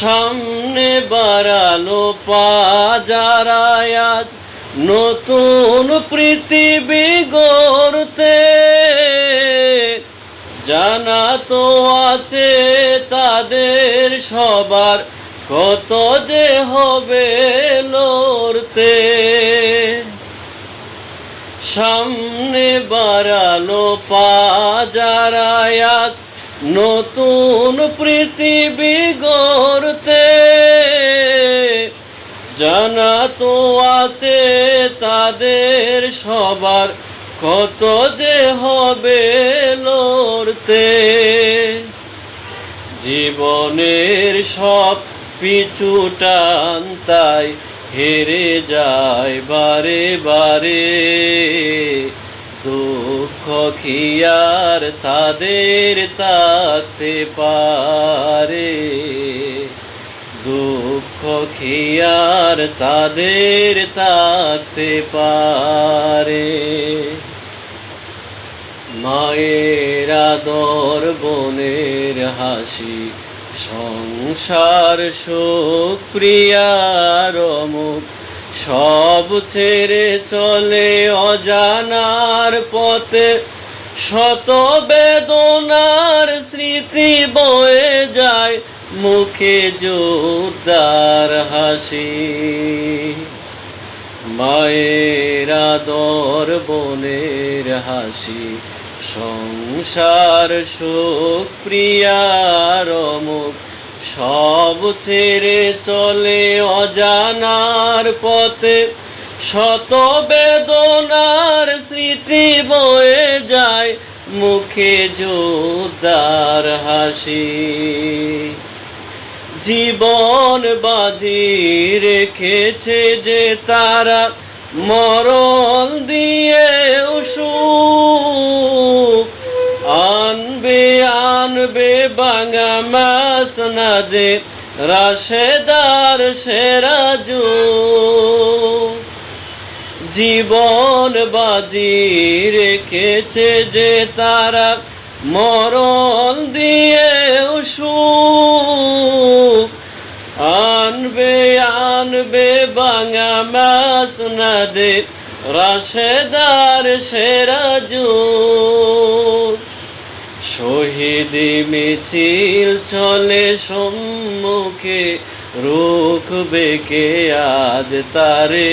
সামনে বাড়ালো পাজারায় আজ নতুন পৃথিবী গড়তে। জানা তো আছে তাদের সবার কত যে হবে লড়তে। সামনে বাড়ালো পাজারায় আজ নতুন পৃথিবী গড়তে জানা তো আছে তাদের সবার। কত যে হবে লড়তে। জীবনের সব পিছু টান তাই হেরে যায় বারে বারে। দুঃখ খিয়ার তাদের তাতে পারে? দুঃখ খিয়ার তাদের তাতে পারে। মায়ের আদর, বোনের হাসি, সংসার সুখ প্রিয়ার মুখ সব ছেড়ে চলে অজানার পথে শত বেদনার স্মৃতি বয়ে মুখে জোরদার হাসি। মায়ের আদর বোনের হাসি। সংসার সুখ প্রিয়ার মুখ সব ছেড়ে চলে অজানার পথে। শত বেদনার স্মৃতি বয়ে যায়। মুখে জোরদার হাসি। জীবন বাজি রেখেছে যে তারা মরণ দিয়ে সুখ আনবে আনবে বাঙা মাস না দে রাশেদার সেরাজু জীবন বাজি রেখেছে যে তারা মরণ দিয়ে সুখ। আনবে আনবে বাঙা মাস না দে রাশেদার সেরাজু শহীদি মিছিল চলে সম্মুখে, রুখবে কে আজ তারে?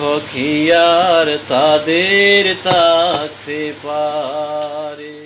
কি আর তাদের তাকতে পারে?